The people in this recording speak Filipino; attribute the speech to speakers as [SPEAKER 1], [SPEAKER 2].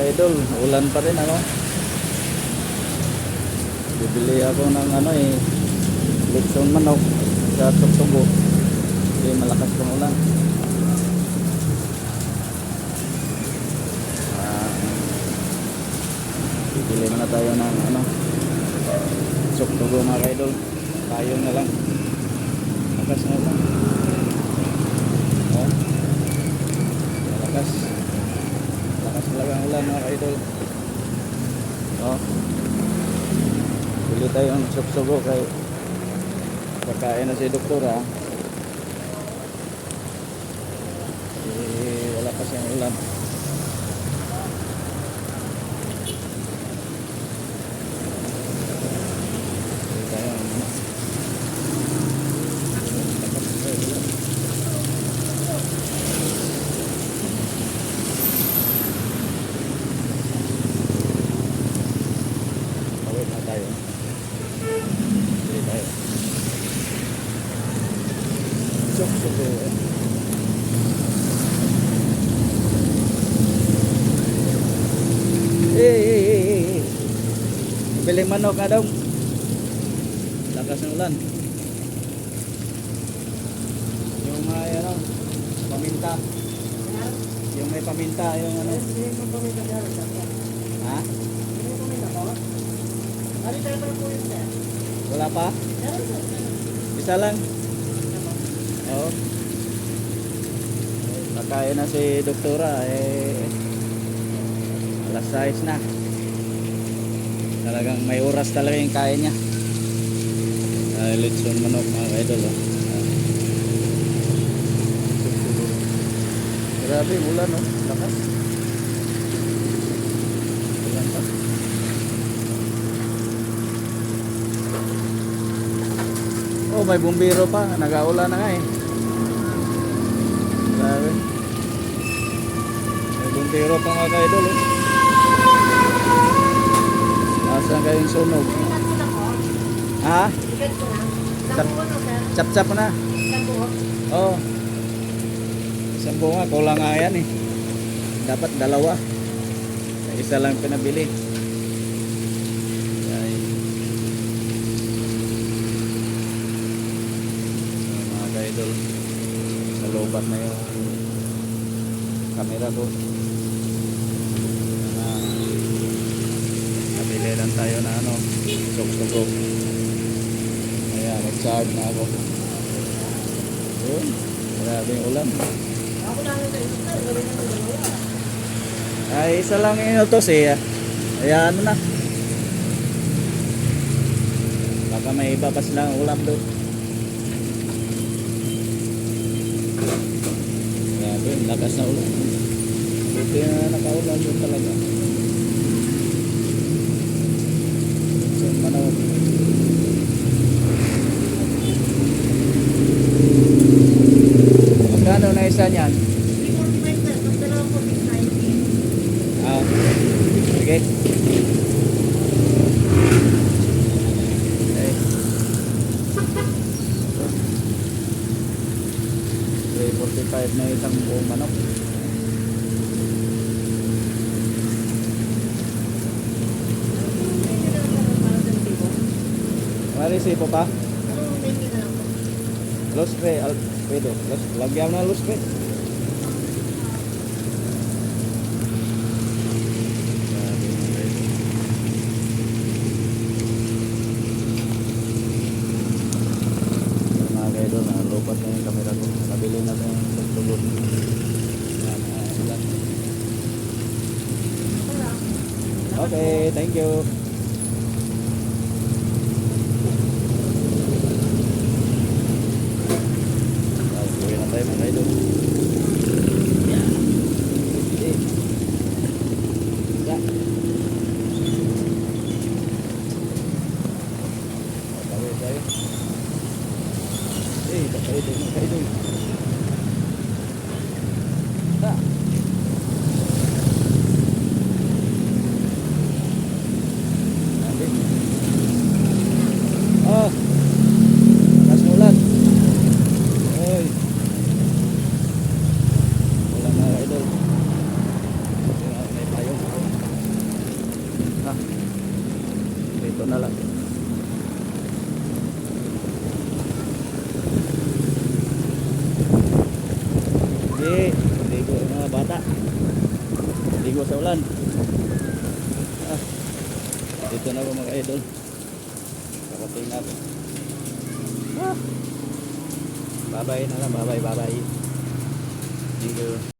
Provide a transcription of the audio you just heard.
[SPEAKER 1] ka-idol, ulan pa rin ano. Bibili ako ng ano eh, lechon manok sa tuktubo. Kasi malakas pang ulan. Ah, bibili muna tayo ng ano, tuktubo mga ka-idol. Tayo na lang. Malakas na ulan. Oh. Malakas ulan mga ka-idol. Oh. Bili tayo ng suksugo kay pagkain na si doktora. Eh, wala pa siyang ulan. Bili tayo ng ano. Lakas na ulan. Tawid na tayo. Bili tayo. Sok sok eh. Eh. Bili manok ka daw. Lakas ng ulan. Yung mga ano, paminta. Yung may paminta, yung ano. Ha? Wala pa? Isa lang? Oo. Pagkain na si doktora, eh, alas 6 na. Talagang may oras talaga yung kaya niya. Uh, litson manok mga idol. Oh. Grabe, ulan oh. Lakas. Oh, may bumbiro pa. Nag-aulan na nga eh. Grabe. Bumbiro pa mga ka-idol eh. Nasaan kayong sunog? Ha? Chap-chap na. Oo. Oh. Isang bunga, kulang nga yan eh. Dapat dalawa. Isa lang pinabili. Ay. So, mga ka-idol, nalubat na yung camera ko. Ah, nabili lang tayo na ano, suk-sukok. Ayan, nag-charge na ako. Yun, grabe yung ulan. Ay, isa lang inutos eh. Ayan ano na. Baka may iba pa silang ulam doon. Grabe, lakas na ulan. Buti na nakaulan doon talaga. So, manawag. Magkano na isa niyan? Ah, sige. Okay. So, 345 na isang buong manok. Marisipo pa? Los pre, al, pwede. Lagyan na idol. Mga kaidol, nalupat na yung camera ko. Nabili na ito yung. Yan, ah. Okay, thank you. 可以动了可以。动 Hindi, ligo yung mga bata. Ligo sa ulan. Ah, dito na ako mga idol. Karating natin. Ah. Bye-bye na lang, bye-bye, bye-bye.